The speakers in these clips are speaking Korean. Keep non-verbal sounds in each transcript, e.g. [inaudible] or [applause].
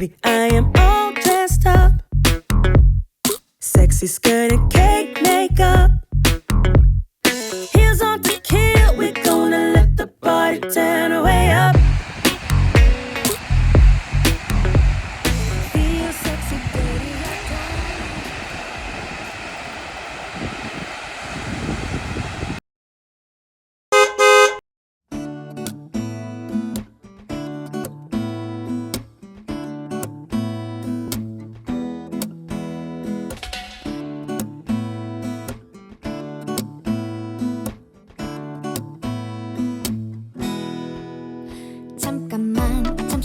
Baby, I am all dressed up. Sexy skirt and cake makeup.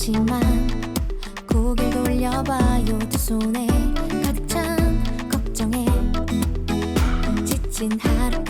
잠시만 고개를 돌려봐요 두 손에 가득 찬 걱정에 지친 하루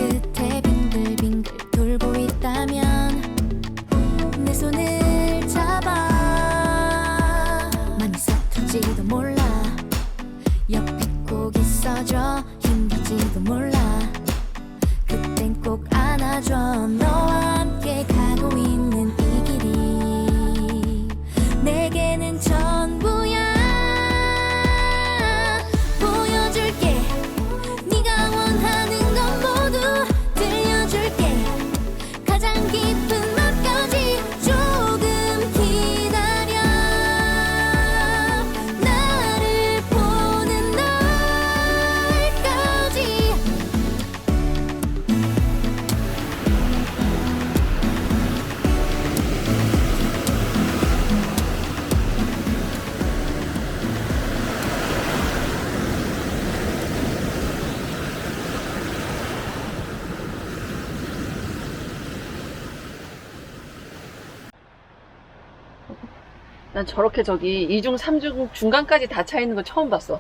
난 저렇게 저기 2중, 3중 중간까지 다 차 있는 거 처음 봤어.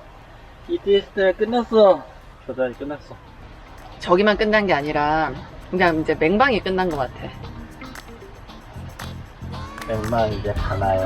ETS 때 끝났어. 조달이 끝났어. 저기만 끝난 게 아니라 그냥 이제 맹방이 끝난 것 같아. 웬만 이제 가나요.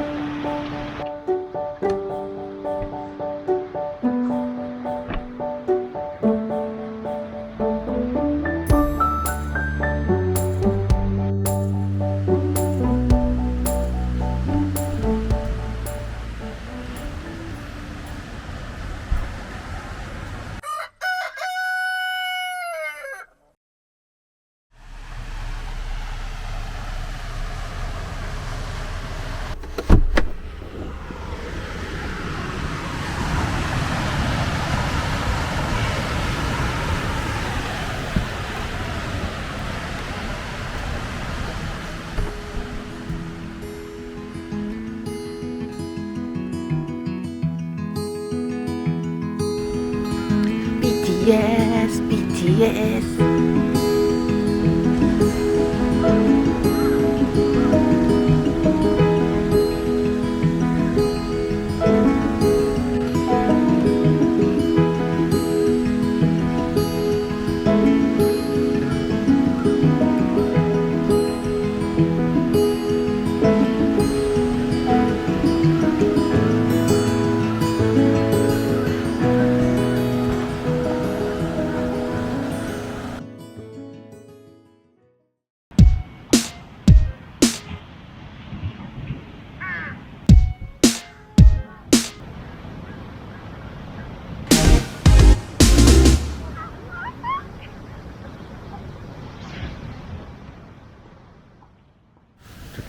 BTS, BTS.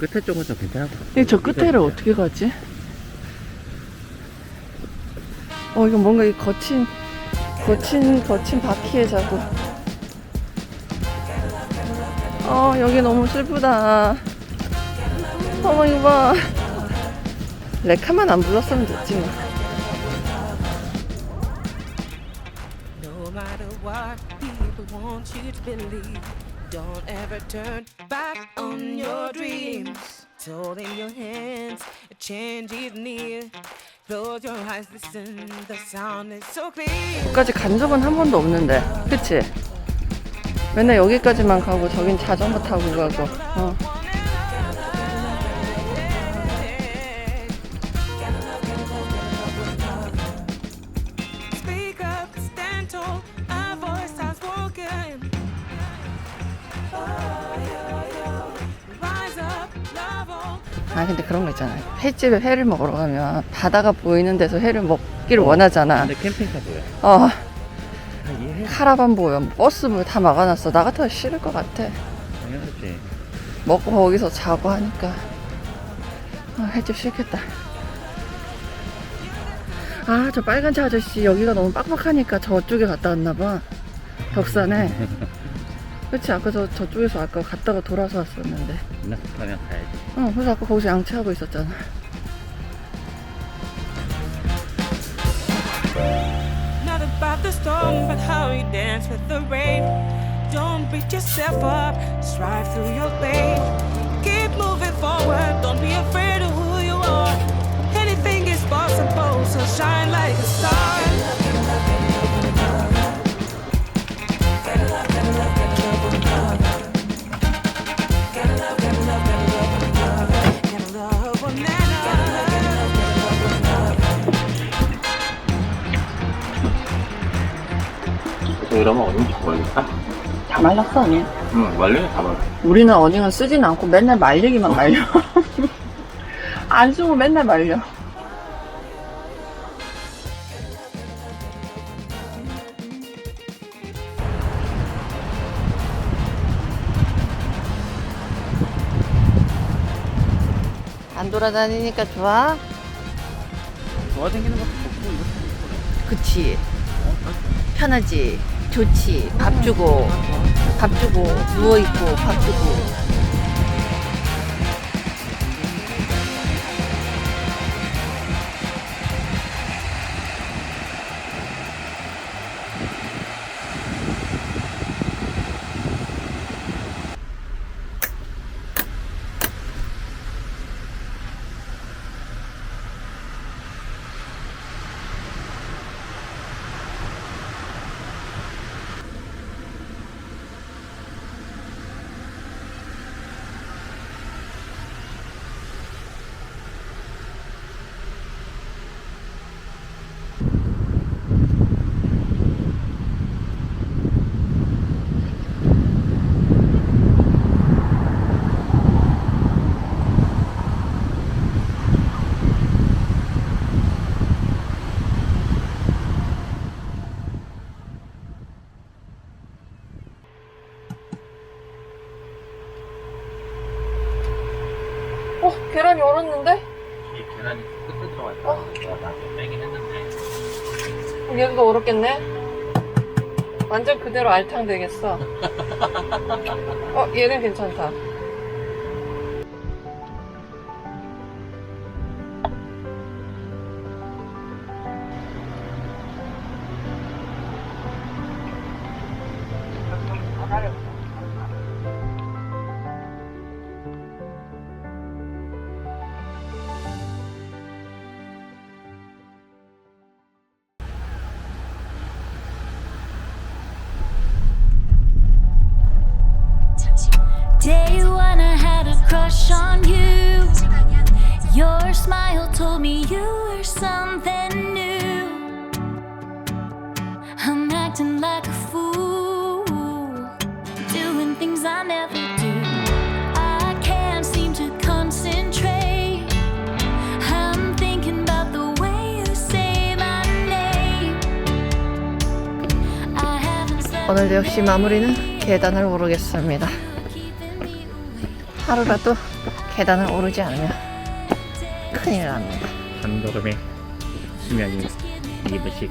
끝에 쪽은 좀 괜찮아. 근데 저 끝에를 어떻게 가지? 어, 이거 뭔가 이 거친, 거친, 거친 바퀴에 자꾸. 어, 여기 너무 슬프다. 어머, 이거 봐. 레카만 안 불렀으면 됐지, 뭐. No matter what people want you to believe, don't ever turn back on your dreams. All in your hands, a change is near. Close your eyes, listen, the sound is so clear. 여기까지 간 적은 한 번도 없는데. 그치? 맨날 여기까지만 가고, 저긴 자전거 타고 가고. 어. 아 근데 그런 거 있잖아요. 횟집에 회를 먹으러 가면 바다가 보이는 데서 회를 먹기를 원하잖아. 근데 캠핑카 뭐야? 어 아, 이해해. 카라반 보여, 버스 뭐다 막아놨어. 나 같아도 싫을 것 같아. 당연하지. 먹고 거기서 자고 하니까 아, 횟집 싫겠다. 아 저 빨간 차 아저씨 여기가 너무 빡빡하니까 저쪽에 갔다 왔나 봐. 덕산에. [laughs] 그치 아까 저 저쪽에서 아까 갔다가 돌아서 왔었는데. 나 가면 가야지. 어 그래서 아까 거기서 양치하고 있었잖아. Not about the storm, but how you dance with the rain. Don't beat yourself up, strive through your pain. Keep moving forward, don't be afraid of who you are. Anything is possible, so shine like a star. 이러면 어딘지 모르겠다. 다 말랐어 언니. 응, 원래 다 먹어. 우리는 어닝은 쓰진 않고 맨날 말리기만 말려. [laughs] 안 쓰고 맨날 말려. 안 돌아다니니까 좋아? 돌아다니는 것도 좋고, 이것도 좋고. 그치. 편하지. 좋지. 밥 주고, 밥 주고, 누워있고, 밥 주고. 그대로 알탕 되겠어. [laughs] 어, 얘는 괜찮다. Crush on you. Your smile told me you were something new. I'm acting like a fool, doing things I never do. I can't seem to concentrate. I'm thinking about the way you say my name. I haven't slept 오늘도 역시 마무리는 계단을 오르겠습니다. 하루라도 계단을 오르지 않으면 큰일 납니다. 한 걸음에 수명이 2분씩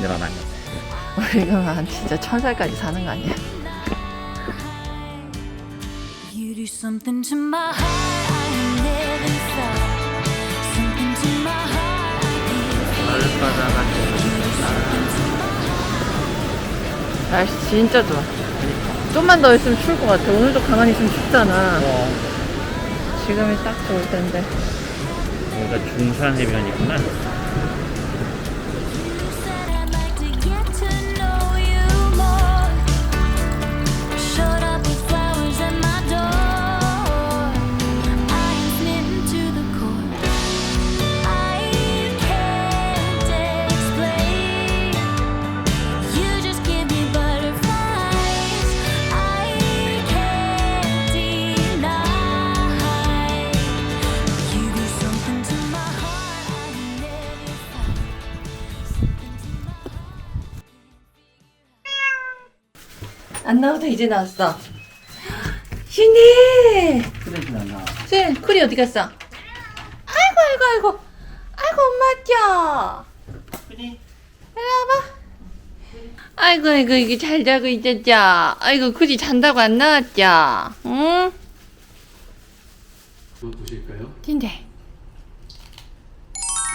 늘어나는 우리 그만 진짜 천살까지 사는 거 아니야? You do something to my heart I never felt. Something to my heart I feel. 날씨 진짜 좋아. 좀만 더 있으면 추울 것 같아. 오늘도 가만히 있으면 춥잖아. 지금이 딱 좋을 텐데. 뭔가 중산 해변이구나 안 나와도 이제 나왔어. 신이! 쓰레기 났나 쌤, 쿨이 어디 갔어? 아이고, 아이고, 아이고. 아이고, 엄마 죠 이리 와봐. 아이고, 아이고, 이게 잘 자고 있었죠? 아이고, 쿨이 잔다고 안 나왔죠? 응? 한번 보실까요? 진짜.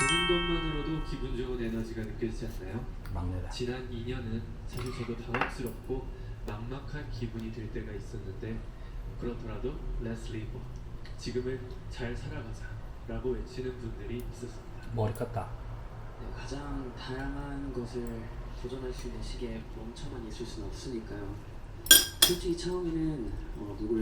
보는 것만으로도 기분 좋은 에너지가 느껴지지 않나요? 막내다 지난 2년은 사실 저도 당혹스럽고 막막한 기분이 들 때가 있었는데 그렇더라도 Let's live 지금을 잘 살아가자 라고 외치는 분들이 있었습니다. 머리 깠다. 네, 가장 다양한 것을 도전할 수 있는 시기에 멈춰만 있을 수는 없으니까요. 솔직히 처음에는 어, 누구를